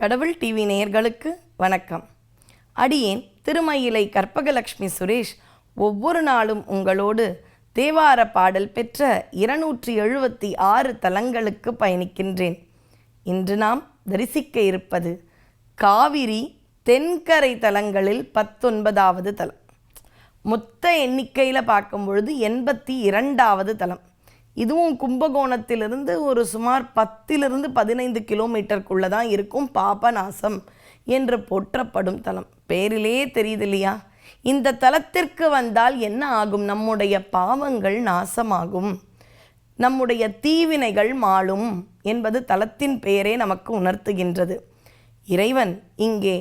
கடவுள் டிவி நேயர்களுக்கு வணக்கம். அடியேன் திருமயிலை கற்பகலட்சுமி சுரேஷ் ஒவ்வொரு நாளும் உங்களோடு தேவார பாடல் பெற்ற இருநூற்றி எழுபத்தி ஆறு தலங்களுக்கு பயணிக்கின்றேன். இன்று நாம் தரிசிக்க இருப்பது காவிரி தென்கரை தலங்களில் பத்தொன்பதாவது தலம். மொத்த எண்ணிக்கையில் பார்க்கும் பொழுது எண்பத்தி இரண்டாவது தலம். இதுவும் கும்பகோணத்திலிருந்து ஒரு சுமார் பத்திலிருந்து பதினைந்து கிலோமீட்டருக்குள்ளே தான் இருக்கும் பாபநாசம் என்று போற்றப்படும் தலம். பேரிலே தெரியுது இல்லையா இந்த தலத்திற்கு வந்தால் என்ன ஆகும்? நம்முடைய பாவங்கள் நாசமாகும். நம்முடைய தீவினைகள் மாளும் என்பது தலத்தின் பெயரே நமக்கு உணர்த்துகின்றது. இறைவன் இங்கே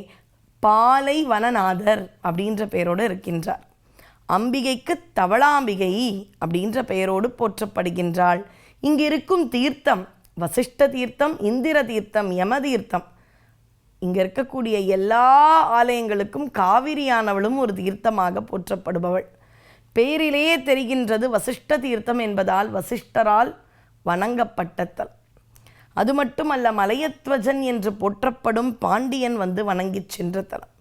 பாலை வனநாதர் அப்படின்ற பெயரோடு இருக்கின்றார். அம்பிகைக்கு தவளாம்பிகை அப்படின்ற பெயரோடு போற்றப்படுகின்றாள். இங்கு இருக்கும் தீர்த்தம் வசிஷ்ட தீர்த்தம் இந்திர தீர்த்தம் யம தீர்த்தம் இங்கே இருக்கக்கூடிய எல்லா ஆலயங்களுக்கும் காவிரியானவளும் ஒரு தீர்த்தமாக போற்றப்படுபவள். பேரிலேயே தெரிகின்றது வசிஷ்ட தீர்த்தம் என்பதால் வசிஷ்டரால் வணங்கப்பட்ட தலம் அது மட்டுமல்ல மலையத்வஜன் என்று போற்றப்படும் பாண்டியன் வந்து வணங்கிச் சென்ற தலம்.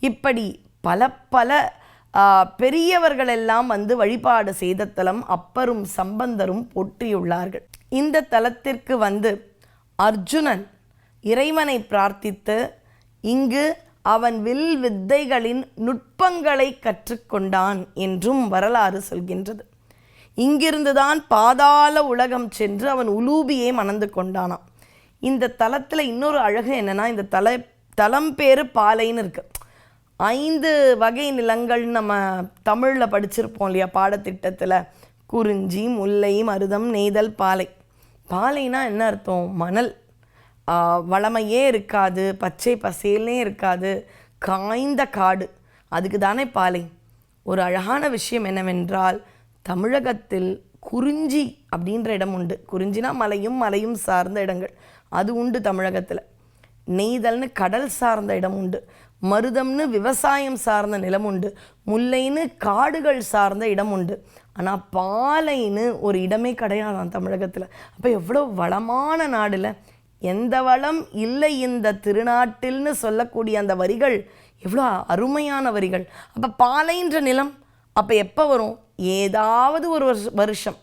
இப்படி பல பல பெரியவர்கள் பெரியவர்களெல்லாம் வந்து வழிபாடு செய்த தலம் அப்பரும் சம்பந்தரும் போற்றியுள்ளார்கள். இந்த தலத்திற்கு வந்து அர்ஜுனன் இறைவனை பிரார்த்தித்து இங்கு அவன் வில் வித்தைகளின் நுட்பங்களை கற்றுக்கொண்டான் என்றும் வரலாறு சொல்கின்றது. இங்கிருந்துதான் பாதாள உலகம் சென்று அவன் உலூபியை மணந்து கொண்டானான் இந்த தலத்தில் இன்னொரு அழகு என்னென்னா இந்த தல தலம் பேர் பாலைன்னு இருக்குது ஐந்து வகை நிலங்கள் நம்ம தமிழில் படிச்சிருப்போம் இல்லையா? பாடத்திட்டத்தில் குறிஞ்சி முல்லை மருதம் நெய்தல் பாலை. பாலைனா என்ன அர்த்தம்? மணல். வளமையே இருக்காது பச்சை பசேல்னே இருக்காது காய்ந்த காடு. அதுக்கு தானே பாலை. ஒரு அழகான விஷயம் என்னவென்றால் தமிழகத்தில் குறிஞ்சி அப்படின்ற இடம் உண்டு. குறிஞ்சினா மலையும் மலையும் சார்ந்த இடங்கள். அது உண்டு தமிழகத்தில். நெய்தல்னு கடல் சார்ந்த இடம் உண்டு. மருதம்னு விவசாயம் சார்ந்த நிலம் உண்டு. முல்லைன்னு காடுகள் சார்ந்த இடம் உண்டு. ஆனால் பாலைன்னு ஒரு இடமே கிடையாதான் தமிழகத்தில். அப்போ எவ்வளோ வளமான நாடில் எந்த வளம் இல்லை இந்த திருநாட்டில்னு சொல்லக்கூடிய அந்த வரிகள். எவ்வளோ அருமையான வரிகள். அப்போ பாலைன்ற நிலம் அப்போ எப்போ வரும்? ஏதாவது ஒரு வருஷம்.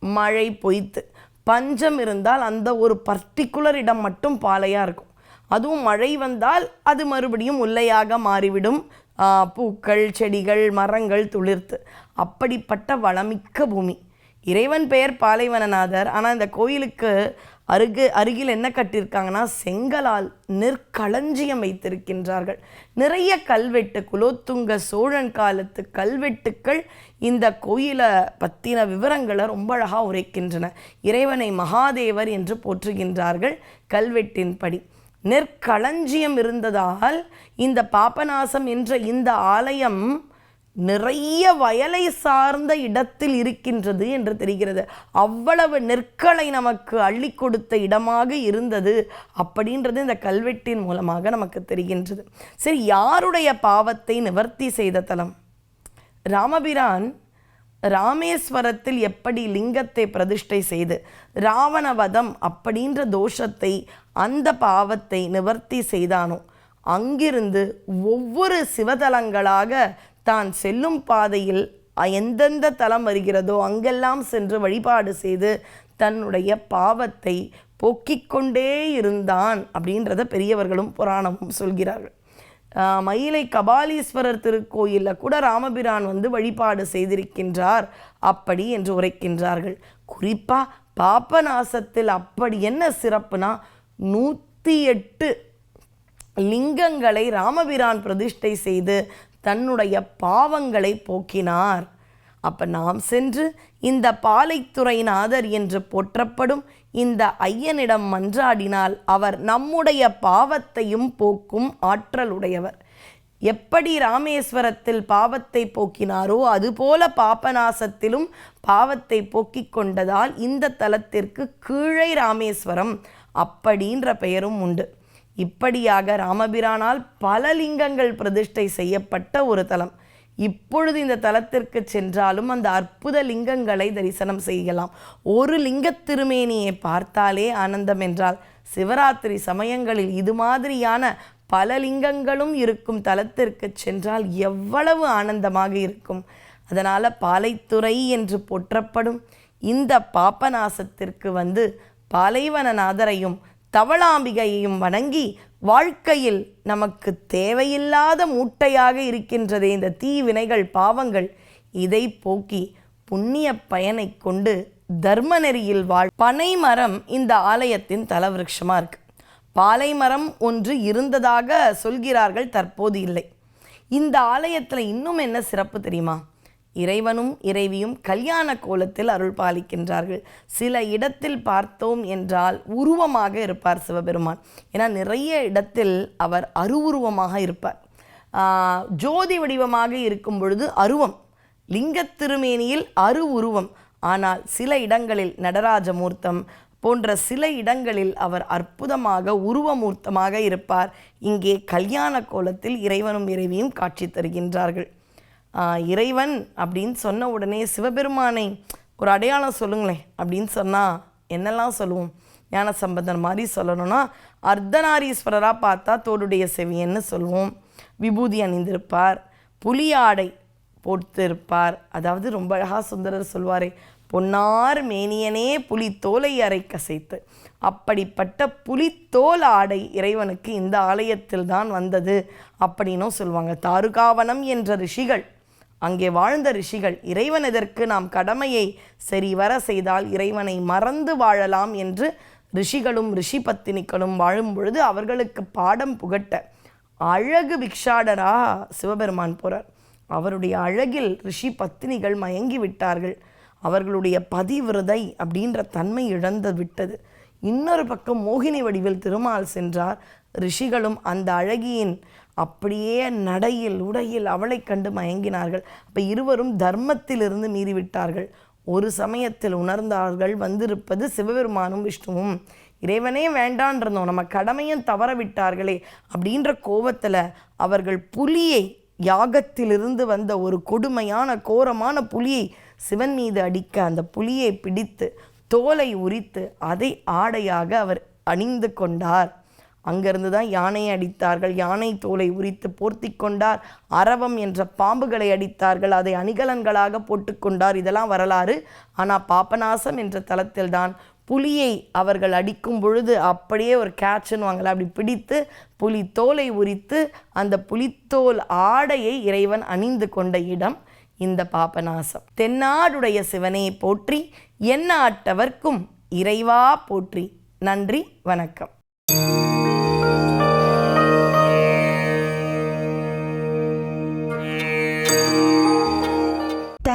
மழை பொய்த்து. பஞ்சம் இருந்தால் அந்த ஒரு பர்டிகுலர் இடம் மட்டும் பாலையாக இருக்கும். அதுவும் மழை வந்தால் அது மறுபடியும் முல்லையாக மாறிவிடும். பூக்கள் செடிகள் மரங்கள் துளிர்த்து. அப்படிப்பட்ட வளமிக்க பூமி. இறைவன் பெயர் பாலைவனநாதர். ஆனால் இந்த கோயிலுக்கு அருகு அருகில் என்ன கட்டியிருக்காங்கன்னா செங்கலால் நெற்களஞ்சியம் வைத்திருக்கின்றார்கள். நிறைய கல்வெட்டு குலோத்துங்க சோழன் காலத்து கல்வெட்டுக்கள் இந்த கோயிலை பற்றின விவரங்களை ரொம்ப அழகாக உரைக்கின்றன. இறைவனை மகாதேவர் என்று போற்றுகின்றார்கள் கல்வெட்டின்படி. நெற்களஞ்சியம் இருந்ததால் இந்த பாபநாசம் என்ற இந்த ஆலயம் நிறைய வயலை சார்ந்த இடத்தில் இருக்கின்றது என்று தெரிகிறது. அவ்வளவு நெற்களை நமக்கு அள்ளி கொடுத்த இடமாக இருந்தது அப்படின்றது இந்த கல்வெட்டின் மூலமாக நமக்கு தெரிகின்றது. சரி யாருடைய பாவத்தை நிவர்த்தி செய்த தலம்? ராமபிரான் ராமேஸ்வரத்தில் எப்படி லிங்கத்தை பிரதிஷ்டை செய்து ராவணவதம் அப்படின்ற தோஷத்தை அந்த பாவத்தை நிவர்த்தி செய்தானோ அங்கிருந்து ஒவ்வொரு சிவதலங்களாக தான் செல்லும் பாதையில் எந்தெந்த தலம் வருகிறதோ அங்கெல்லாம் சென்று வழிபாடு செய்து தன்னுடைய பாவத்தை போக்கிக் கொண்டே இருந்தான் அப்படின்றத பெரியவர்களும் புராணமும் சொல்கிறார்கள். மயிலை கபாலீஸ்வரர் திருக்கோயிலில் கூட ராமபிரான் வந்து வழிபாடு செய்திருக்கின்றார். அப்படி என்று உரைக்கின்றார்கள். குறிப்பாக பாப்பநாசத்தில் அப்படி என்ன சிறப்புனா நூற்றி எட்டு லிங்கங்களை ராமபிரான் பிரதிஷ்டை செய்து தன்னுடைய பாவங்களை போக்கினார். அப்போ நாம் சென்று இந்த பாலைத்துறைநாதர் என்று போற்றப்படும் இந்த ஐயனிடம் மன்றாடினால் அவர் நம்முடைய பாவத்தையும் போக்கும் ஆற்றலுடையவர். எப்படி ராமேஸ்வரத்தில் பாவத்தை போக்கினாரோ அதுபோல பாபநாசத்திலும் பாவத்தை போக்கிக் கொண்டதால் இந்த தலத்திற்கு கீழே ராமேஸ்வரம் அப்படின்ற பெயரும் உண்டு. இப்படியாக ராமபிரானால் பல லிங்கங்கள் பிரதிஷ்டை செய்யப்பட்ட ஒரு தலம். இப்பொழுது இந்த தலத்திற்கு சென்றாலும் அந்த அற்புத லிங்கங்களை தரிசனம் செய்யலாம். ஒரு லிங்கத் திருமேனியை பார்த்தாலே ஆனந்தம் என்றால் சிவராத்திரி சமயங்களில் இது மாதிரியான பல லிங்கங்களும் இருக்கும் தலத்திற்கு சென்றால் எவ்வளவு ஆனந்தமாக இருக்கும். அதனால் பாலைத்துறை என்று போற்றப்படும் இந்த பாப்பநாசத்திற்கு வந்து பாலைவனநாதரையும் தவளாம்பிகையையும் வணங்கி வாழ்க்கையில் நமக்கு தேவையில்லாத மூட்டையாக இருக்கின்றதே இந்த தீவினைகள் பாவங்கள். இதை போக்கி புண்ணிய பயனை கொண்டு தர்ம நெறியில் வாழ். பனை மரம் இந்த ஆலயத்தின் தலவிருட்சமாக இருக்கு. பாலை மரம் ஒன்று இருந்ததாக சொல்கிறார்கள் தற்போது இல்லை. இந்த ஆலயத்தில் இன்னும் என்ன சிறப்பு தெரியுமா? இறைவனும் இறைவியும் கல்யாண கோலத்தில் அருள் பாலிக்கின்றார்கள். சில இடத்தில் பார்த்தோம் என்றால் உருவமாக இருப்பார் சிவபெருமான். ஏன்னா நிறைய இடத்தில் அவர் அருவுருவமாக இருப்பார். ஜோதி வடிவமாக இருக்கும் பொழுது அருவம். லிங்கத் திருமேனியில் அருவுருவம் ஆனால் சில இடங்களில் நடராஜமூர்த்தம் போன்ற சில இடங்களில் அவர் அற்புதமாக உருவமூர்த்தமாக இருப்பார். இங்கே கல்யாண கோலத்தில் இறைவனும் இறைவியும் காட்சி தருகின்றார்கள். இறைவன் அப்படின்னு சொன்ன உடனே சிவபெருமானை ஒரு அடையாளம் சொல்லுங்களேன் அப்படின்னு சொன்னால் என்னெல்லாம் சொல்லுவோம்? ஞான சம்பந்தன் மாதிரி சொல்லணும்னா அர்த்தநாரீஸ்வரராக பார்த்தா தோடுடைய செவியன்னு சொல்லுவோம்? விபூதி அணிந்திருப்பார் புலியாடை போட்டிருப்பார். அதாவது ரொம்ப அழகாக சுந்தரர் சொல்வாரே பொன்னார் மேனியனே புலித்தோலை அறை கசைத்து. அப்படிப்பட்ட புலித்தோல் ஆடை இறைவனுக்கு இந்த ஆலயத்தில் தான் வந்தது அப்படின்னும் சொல்லுவாங்க. தாருகாவனம் என்ற ரிஷிகள் அங்கே வாழ்ந்த ரிஷிகள் இறைவன் எதற்கு நாம் கடமையை சரிவர செய்தால் இறைவனை மறந்து வாழலாம் என்று ரிஷிகளும் ரிஷி பத்தினிகளும் வாழும் பொழுது அவர்களுக்கு பாடம் புகட்ட அழகு பிக்ஷாடரா சிவபெருமான் போறார். அவருடைய அழகில் ரிஷி பத்தினிகள் மயங்கி விட்டார்கள். அவர்களுடைய பதிவிரதை அப்படின்ற தன்மை இழந்து விட்டது. இன்னொரு பக்கம் மோகினி வடிவில் திருமால் சென்றார். ரிஷிகளும் அந்த அழகியின் அப்படியே நடையில் உடையில் அவளை கண்டு மயங்கினார்கள். அப்போ இருவரும் தர்மத்திலிருந்து மீறிவிட்டார்கள். ஒரு சமயத்தில் உணர்ந்தார்கள் வந்திருப்பது சிவபெருமானும் விஷ்ணுவும். இறைவனே வேண்டான்றோம் நம்ம கடமையும் தவற விட்டார்களே அப்படின்ற கோபத்தில் அவர்கள் புலியை யாகத்திலிருந்து வந்த ஒரு கொடுமையான கோரமான புலியை சிவன் மீது அடிக்க அந்த புலியை பிடித்து தோலை உரித்து அதை ஆடையாக அவர் அணிந்து கொண்டார். அங்கிருந்து தான் யானையை அடித்தார்கள். யானை தோலை உரித்து போர்த்தி கொண்டார். அரவம் என்ற பாம்புகளை அடித்தார்கள். அதை அணிகலன்களாக போட்டுக்கொண்டார் இதெல்லாம் வரலாறு. ஆனால் பாபநாசம் என்ற தலத்தில் தான் புலியை அவர்கள் அடிக்கும் பொழுது அப்படியே ஒரு கேட்சுன்னு வாங்கல அப்படி பிடித்து புலி தோலை உரித்து அந்த புலித்தோல் ஆடையை இறைவன் அணிந்து கொண்ட இடம் இந்த பாபநாசம். தென்னாடுடைய சிவனை போற்றி எண்ணாட்டவர்க்கும் இறைவா போற்றி. நன்றி வணக்கம்.